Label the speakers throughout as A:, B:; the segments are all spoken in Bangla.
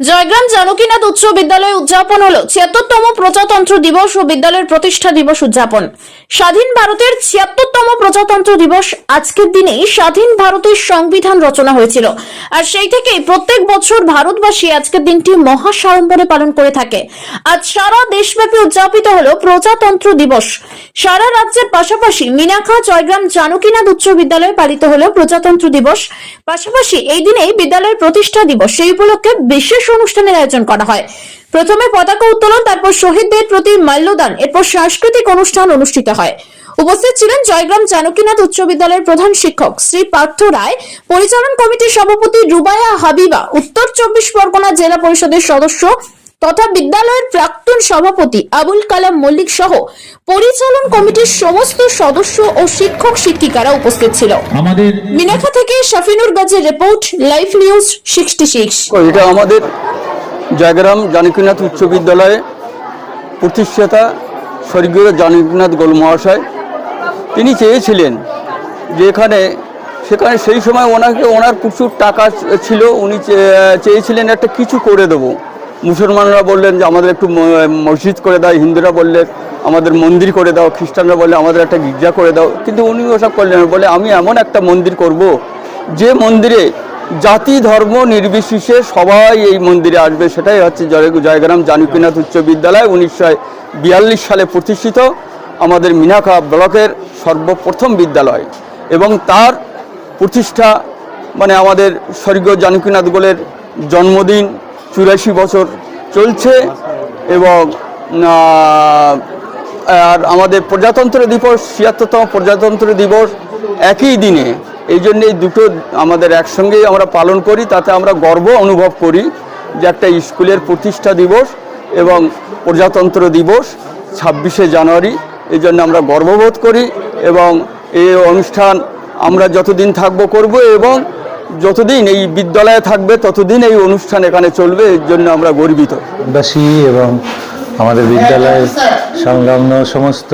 A: জয়গ্রাম জানকীনাথ উচ্চ বিদ্যালয়ে উদযাপন হলো ছিয়াত্তরতম প্রজাতন্ত্র দিবস ও বিদ্যালয়ের প্রতিষ্ঠা দিবস উদযাপন। স্বাধীন ভারতের ছিয়াত্তরতম প্রজাতন্ত্র দিবস আজকের দিনেই স্বাধীন ভারতের সংবিধান রচনা হয়েছিল। আর সেই থেকেই প্রত্যেক বছর ভারতবাসী আজকের দিনটি মহা সাড়ম্বরে পালন করে থাকে। আজ সারা দেশব্যাপী উদযাপিত হলো প্রজাতন্ত্র দিবস। সারা রাজ্যের পাশাপাশি মিনাখা জয়গ্রাম জানকীনাথ উচ্চ বিদ্যালয়ে পালিত হলো প্রজাতন্ত্র দিবস। পাশাপাশি এই দিনেই বিদ্যালয়ের প্রতিষ্ঠা দিবস, সেই উপলক্ষে বিশেষ অনুষ্ঠানের আয়োজন করা হয়। প্রথমে পতাকা উত্তোলন, তারপর শহীদদের প্রতি মাল্যদান, এরপর সাংস্কৃতিক অনুষ্ঠান অনুষ্ঠিত হয়। উপস্থিত ছিলেন জয়গ্রাম জানকীনাথ উচ্চ বিদ্যালয়ের প্রধান শিক্ষক শ্রী পার্থ রায় পরিচালন কমিটির সভাপতি রুবায়া হাবিবা উত্তর চব্বিশ পরগনা জেলা পরিষদের সদস্য তথা বিদ্যালয়ের প্রাক্তন সভাপতি আবুল কালাম মল্লিক সহ পরিচালন কমিটির সমস্ত সদস্য ও শিক্ষক শিক্ষিকারা উপস্থিত ছিল।
B: আমাদের
A: মিনাখা থেকে Shafinur গাজের report live news sixty six.
C: এটা আমাদের জয়গ্রাম জানকীনাথ উচ্চ বিদ্যালয়ে প্রতিষ্ঠাতা স্বর্গীয় জানকীনাথ গোল মহাশয় তিনি চেয়েছিলেন যে এখানে সেখানে সেই সময় ওনাকে, ওনার প্রচুর টাকা ছিল, উনি চেয়েছিলেন একটা কিছু করে দেবো। মুসলমানরা বললেন যে, আমাদের একটু মসজিদ করে দাও। হিন্দুরা বললেন আমাদের মন্দির করে দাও। খ্রিস্টানরা বললে, আমাদের একটা গির্জা করে দাও। কিন্তু উনি ওসব করলেন বলে, আমি এমন একটা মন্দির করব, যে মন্দিরে জাতি, ধর্ম নির্বিশেষে সবাই এই মন্দিরে আসবে। সেটাই হচ্ছে জয়, জয়গ্রাম জানকীনাথ উচ্চ বিদ্যালয়, উনিশশো বিয়াল্লিশ সালে প্রতিষ্ঠিত আমাদের মিনাখা ব্লকের সর্বপ্রথম বিদ্যালয় এবং তার প্রতিষ্ঠা মানে আমাদের স্বর্গীয় জানকীনাথ গোলের জন্মদিন চুরাশি বছর চলছে এবং আর আমাদের প্রজাতন্ত্র দিবস, ছিয়াত্তরতম প্রজাতন্ত্র দিবস একই দিনে। এই জন্য এই দুটো আমাদের একসঙ্গেই আমরা পালন করি, তাতে আমরা গর্ব অনুভব করি যে একটা স্কুলের প্রতিষ্ঠা দিবস এবং প্রজাতন্ত্র দিবস ছাব্বিশে জানুয়ারি। এই জন্য আমরা গর্ববোধ করি। এবং এই অনুষ্ঠান আমরা যতদিন থাকব করব এবং যতদিন এই বিদ্যালয়ে থাকবে ততদিন এই অনুষ্ঠান এখানে চলবে, এর জন্য আমরা গর্বিত।
D: এবং আমাদের বিদ্যালয়ের সংলগ্ন সমস্ত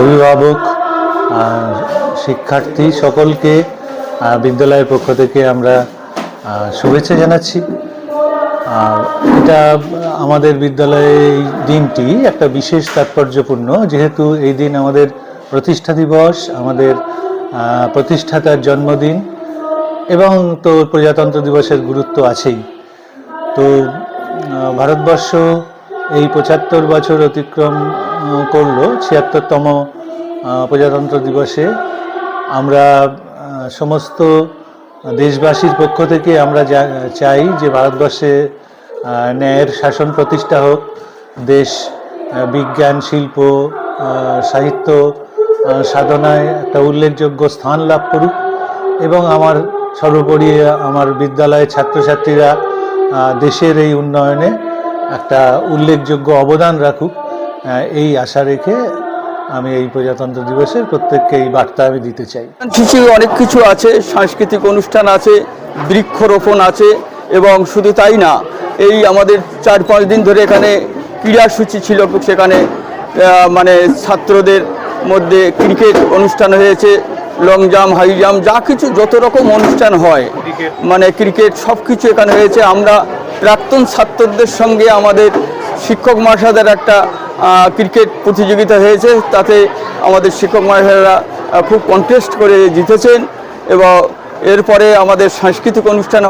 D: অভিভাবক শিক্ষার্থী সকলকে বিদ্যালয়ের পক্ষ থেকে আমরা শুভেচ্ছা জানাচ্ছি। আর এটা আমাদের বিদ্যালয়ে এই দিনটি একটা বিশেষ তাৎপর্যপূর্ণ। যেহেতু এই দিন আমাদের প্রতিষ্ঠা দিবস, আমাদের প্রতিষ্ঠাতার জন্মদিন এবং তো প্রজাতন্ত্র দিবসের গুরুত্ব আছেই। তো ভারতবর্ষ এই পঁচাত্তর বছর অতিক্রম করল। ছিয়াত্তরতম প্রজাতন্ত্র দিবসে আমরা সমস্ত দেশবাসীর পক্ষ থেকে আমরা চাই যে ভারতবর্ষে ন্যায়ের শাসন প্রতিষ্ঠা হোক, দেশ বিজ্ঞান, শিল্প সাহিত্য সাধনায় একটা উল্লেখযোগ্য স্থান লাভ করুক এবং আমার সর্বোপরি আমার বিদ্যালয়ের ছাত্রছাত্রীরা দেশের এই উন্নয়নে একটা উল্লেখযোগ্য অবদান রাখুক এই আশা রেখে আমি এই প্রজাতন্ত্র দিবসের প্রত্যেককে এই বার্তা আমি দিতে চাই।
C: কিছু অনেক কিছু আছে, সাংস্কৃতিক অনুষ্ঠান আছে, বৃক্ষরোপণ আছে, এবং শুধু তাই না, এই আমাদের চার পাঁচ দিন ধরে এখানে ক্রীড়াসূচি ছিল, সেখানে মানে ছাত্রদের মধ্যে ক্রিকেট অনুষ্ঠান হয়েছে লং জাম্প হাই জাম্প যা কিছু, যত রকম অনুষ্ঠান হয় মানে ক্রিকেট সব কিছু এখানে হয়েছে। আমরা প্রাক্তন ছাত্রদের সঙ্গে আমাদের শিক্ষক মহাশয়দের একটা ক্রিকেট প্রতিযোগিতা হয়েছে, তাতে আমাদের শিক্ষক মহিলারা খুব কন্টেস্ট করে জিতেছেন এবং এরপরে আমাদের সাংস্কৃতিক অনুষ্ঠান।